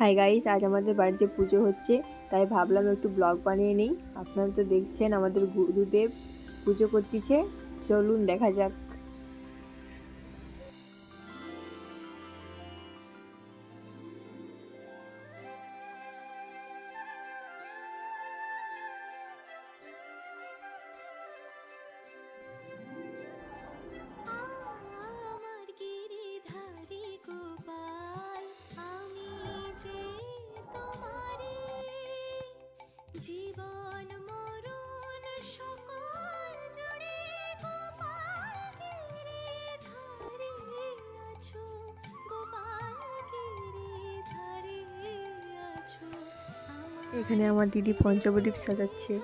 Hi guys আজ আমাদের বাড়িতে পুজো হচ্ছে, তাই ভাবলাম একটু ব্লগ বানিয়ে নিই। আপনারা তো দেখছেন আমাদের গুরুদেব পুজো করতেছে, চলুন দেখা যাক। জীবন, মরণ সকল জুড়ে গোপাল গিরিধারী আছো গোপাল গিরিধারী আছো। এখানে আমার দিদি পঞ্চপ্রদীপ সাজাচ্ছে।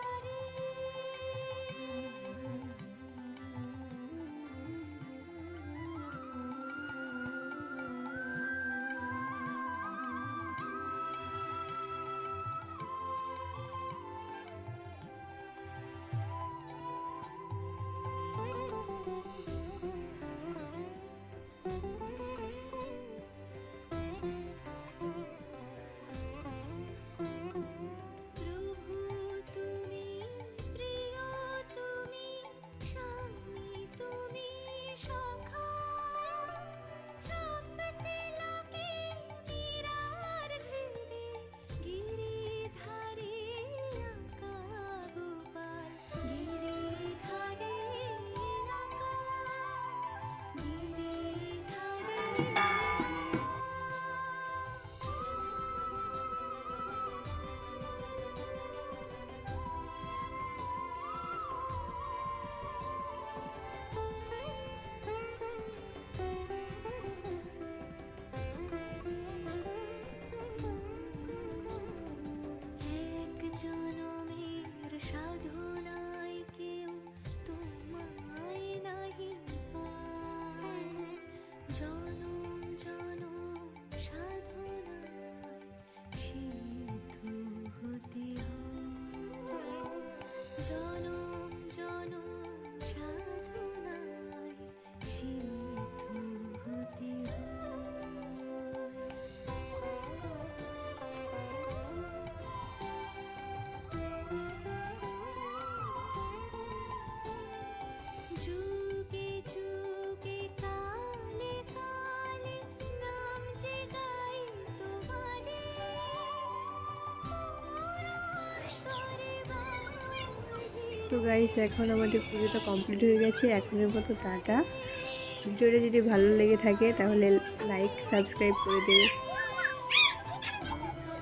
জনম জনম সাধনা সিদ্ধ হতে হয়। তো গাইস এখন আমাদের পুজোটা কমপ্লিট হয়ে গেছে, এখনের মতো টাটা। ভিডিওটা যদি ভালো লেগে থাকে, তাহলে লাইক সাবস্ক্রাইব করে দেবে।